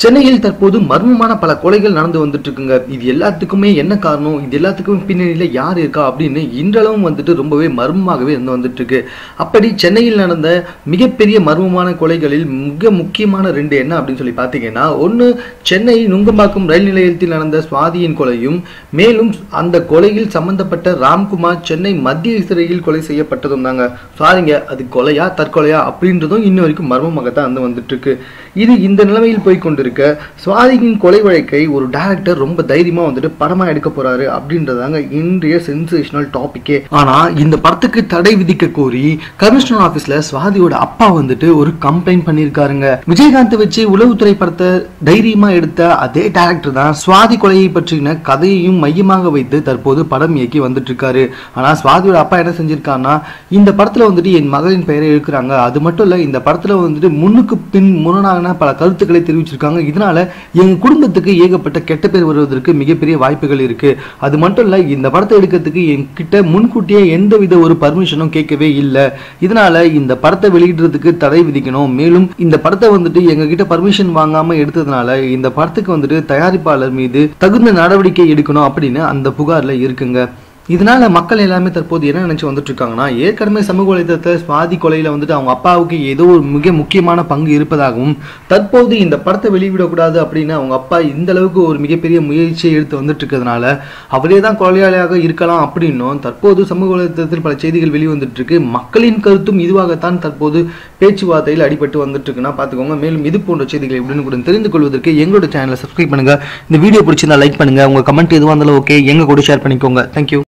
சென்னையில் தற்போது மர்மமான பல கொலைகள் நடந்து வந்துட்டு இருக்குங்க இது எல்லாத்துக்குமே என்ன காரணம்? இது எல்லாத்துக்கும் பின்னணியில் யார் இருக்கா அப்படின்னு இன்றளவும் வந்துட்டு ரொம்பவே மர்மமாகவே இருந்து வந்துட்டு இருக்கு அப்படி சென்னையில் நடந்த மிகப்பெரிய மர்மமான கொலைகளில் மிக முக்கியமான ரெண்டு என்ன அப்படின்னு சொல்லி பார்த்தீங்கன்னா ஒன்று சென்னை நுங்கம்பாக்கம் ரயில் நிலையத்தில் நடந்த சுவாதியின் கொலையும் மேலும் அந்த கொலையில் சம்பந்தப்பட்ட ராம்குமார் சென்னை மத்திய சிறையில் கொலை செய்யப்பட்டதும் தாங்க. சாரிங்க அது கொலையா தற்கொலையா அப்படின்றதும் இன்ன வரைக்கும் மர்மமாக தான் வந்து வந்துட்டு இருக்கு இது இந்த நிலைமையில் போய் இருக்க. சுவாதியின் கொலை வழக்கை ஒரு டைரக்டர் ரொம்ப தைரியமா வந்துட்டு படமா எடுக்க போறாரு அப்படின்றதாங்க இன்றைய சென்சேஷனல் டாபிக்கே ஆனா இந்த படத்துக்கு தடை விதிக்க கோரி கமிஷனர் ஆபீஸ்ல சுவாதியோட அப்பா வந்துட்டு ஒரு கம்ப்ளைண்ட் பண்ணியிருக்காருங்க விஜயகாந்த் வச்சு உளவுத்துறை படத்தை தைரியமா எடுத்த அதே டைரக்டர் தான் சுவாதி கொலையை பற்றின கதையையும் மையமாக வைத்து தற்போது படம் இயக்கி வந்துட்டு இருக்காரு ஆனா சுவாதியோட அப்பா என்ன செஞ்சிருக்காருன்னா இந்த படத்துல வந்துட்டு என் மகளின் பெயரை எழுக்கிறாங்க அது மட்டும் இல்ல இந்த படத்துல வந்துட்டு முன்னுக்கு பின் முரணான பல கருத்துக்களை தெரிவிச்சிருக்காங்க. இதனால எங்கள் குடும்பத்துக்கு ஏகப்பட்ட கெட்ட பேர் வருவதற்கு மிகப்பெரிய வாய்ப்புகள் இருக்கு. அது மட்டும் இல்ல இந்த படத்தை எடுக்கிறதுக்கு என்கிட்ட முன்கூட்டியே எந்தவித ஒரு பர்மிஷனும் கேட்கவே இல்லை. இதனால இந்த படத்தை வெளியிடுறதுக்கு தடை விதிக்கணும். மேலும் இந்த படத்தை வந்துட்டு எங்ககிட்ட பர்மிஷன் வாங்காமல் எடுத்ததுனால இந்த படத்துக்கு வந்துட்டு தயாரிப்பாளர் மீது தகுந்த நடவடிக்கை எடுக்கணும் அப்படின்னு அந்த புகாரில் இருக்குங்க. இதனால மக்கள் எல்லாமே தற்போது என்ன நினைச்சு வந்துட்டு இருக்காங்கன்னா ஏற்கனவே சமூக வலைதளத்தில் சுவாதி கொலையில வந்துட்டு அவங்க அப்பாவுக்கு ஏதோ ஒரு மிக முக்கியமான பங்கு இருப்பதாகவும் தற்போது இந்த படத்தை வெளியிடக்கூடாது அப்படின்னு அவங்க அப்பா இந்த அளவுக்கு ஒரு மிகப்பெரிய முயற்சியை எடுத்து வந்துட்டு இருக்கிறதுனால அவரே தான் கொலையாளியாக இருக்கலாம் அப்படின்னும் தற்போது சமூக வலைதளத்தில் பல செய்திகள் வெளிவந்துட்டு இருக்கு மக்களின் கருத்தும் இதுவாகத்தான் தற்போது பேச்சுவார்த்தையில் அடிபட்டு வந்துட்டு இருக்குன்னா பார்த்துக்கோங்க. மேலும் இது போன்ற செய்திகளை எப்படின்னு கூட தெரிந்து கொள்வதற்கு எங்களோட சேனலை சப்ஸ்கிரைப் பண்ணுங்க. இந்த வீடியோ பிடிச்சிருந்தா லைக் பண்ணுங்க. உங்க கமெண்ட் எதுவாக இருந்தாலும் ஓகே எங்க கூட ஷேர் பண்ணிக்கோங்க. தேங்க்யூ